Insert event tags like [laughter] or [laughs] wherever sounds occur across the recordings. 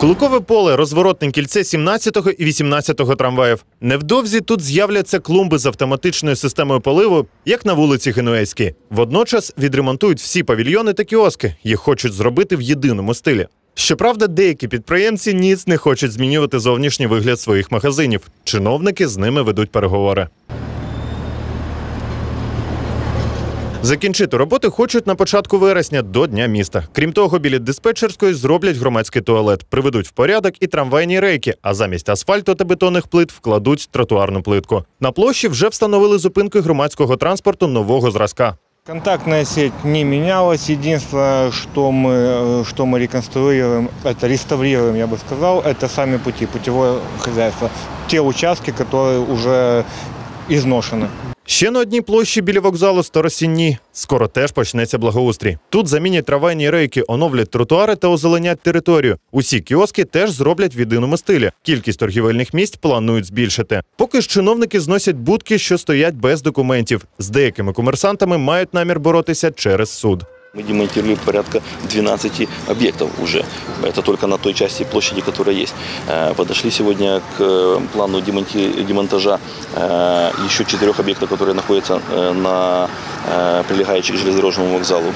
Куликове поле, розворотне кільце 17-го і 18-го трамваїв. Невдовзі тут з'являться клумби з автоматичною системою поливу, як на вулиці Генуезькій. Водночас відремонтують всі павільйони та кіоски. Їх хочуть зробити в єдиному стилі. Щоправда, деякі підприємці ніц не хочуть змінювати зовнішній вигляд своїх магазинів. Чиновники з ними ведуть переговори. Закінчити роботи хочуть на початку вересня до Дня міста. Крім того, біля диспетчерської зроблять громадський туалет, приведуть в порядок і трамвайні рейки, а замість асфальту та бетонних плит вкладуть тротуарну плитку. На площі вже встановили зупинки громадського транспорту нового зразка. Контактная сеть не менялась. Единственное, что мы, э, что мы реконструируем, это реставрируем, я бы сказал, это сами пути, путевое хозяйство. Те участки, которые уже изношены. Ще на одній площі біля вокзалу Старосінні скоро теж почнеться благоустрій. Тут замінять трамвайні рейки, оновлять тротуари та озеленять територію. Усі кіоски теж зроблять в єдиному стилі. Кількість торгівельних місць планують збільшити. Поки ж чиновники зносять будки, що стоять без документів. З деякими комерсантами мають намір боротися через суд. Мы демонтировали порядка 12 объектов уже. Это только на той части площади, которая есть. Э, Подошли сегодня к э, плану демонтажа э, еще четырех объектов, которые находятся на прилегающих к железнодорожному вокзалу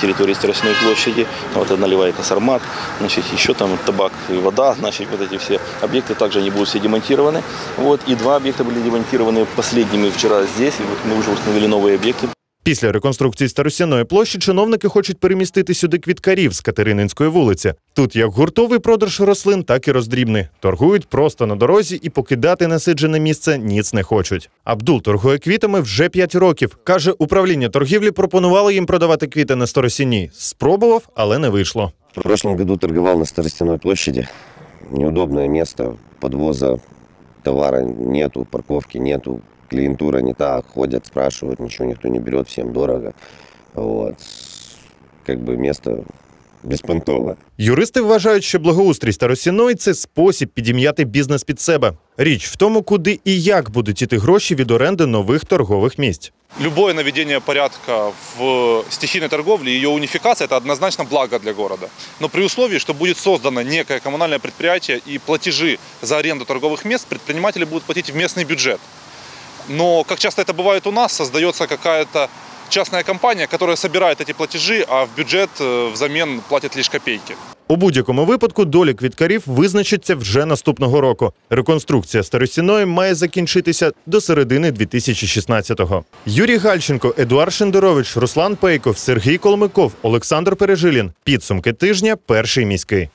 территории Страстной площади. Вот это наливайка Сармат, значит, еще там табак и вода, [laughs] значит, вот эти все объекты также они будут все демонтированы. Вот, и два объекта были демонтированы последними вчера здесь. И вот мы уже установили новые объекты. Після реконструкції Старосяної площі чиновники хочуть перемістити сюди квіткарів з Катерининської вулиці. Тут як гуртовий продаж рослин, так і роздрібний. Торгують просто на дорозі і покидати насиджене місце ніц не хочуть. Абдул торгує квітами вже 5 років. Каже, управління торгівлі пропонувало їм продавати квіти на Старосіні. Спробував, але не вийшло. В прошлом году торговал на Старостяной площади. Неудобное место подвоза товара нету, парковки нету, клиентура не та, ходят, спрашивают, ничего никто не берет, всем дорого. Вот. Как бы место беспонтовое. Юристи вважають, що благоустрій Старосіної – це спосіб підім'яти бізнес під себе. Річ в тому, куди і як будуть іти гроші від оренди нових торгових місць. Любое наведение порядка в стихийной торговле, ее унификация – это однозначно благо для города. Но при условии, что будет создано некое коммунальное предприятие и платежи за аренду торговых мест предприниматели будут платить в местный бюджет. Но, как часто это бывает у нас, создается какая-то частная компания, которая собирает эти платежи, а в бюджет э, взамен платит лишь копейки. У будь-якому випадку доля квіткарів визначиться вже наступного року. Реконструкція Старосіної має закінчитися до середини 2016-го. Юрій Гальченко, Едуард Шендерович, Руслан Пейков, Сергій Колмиков, Олександр Пережилін. Підсумки тижня. Перший міський.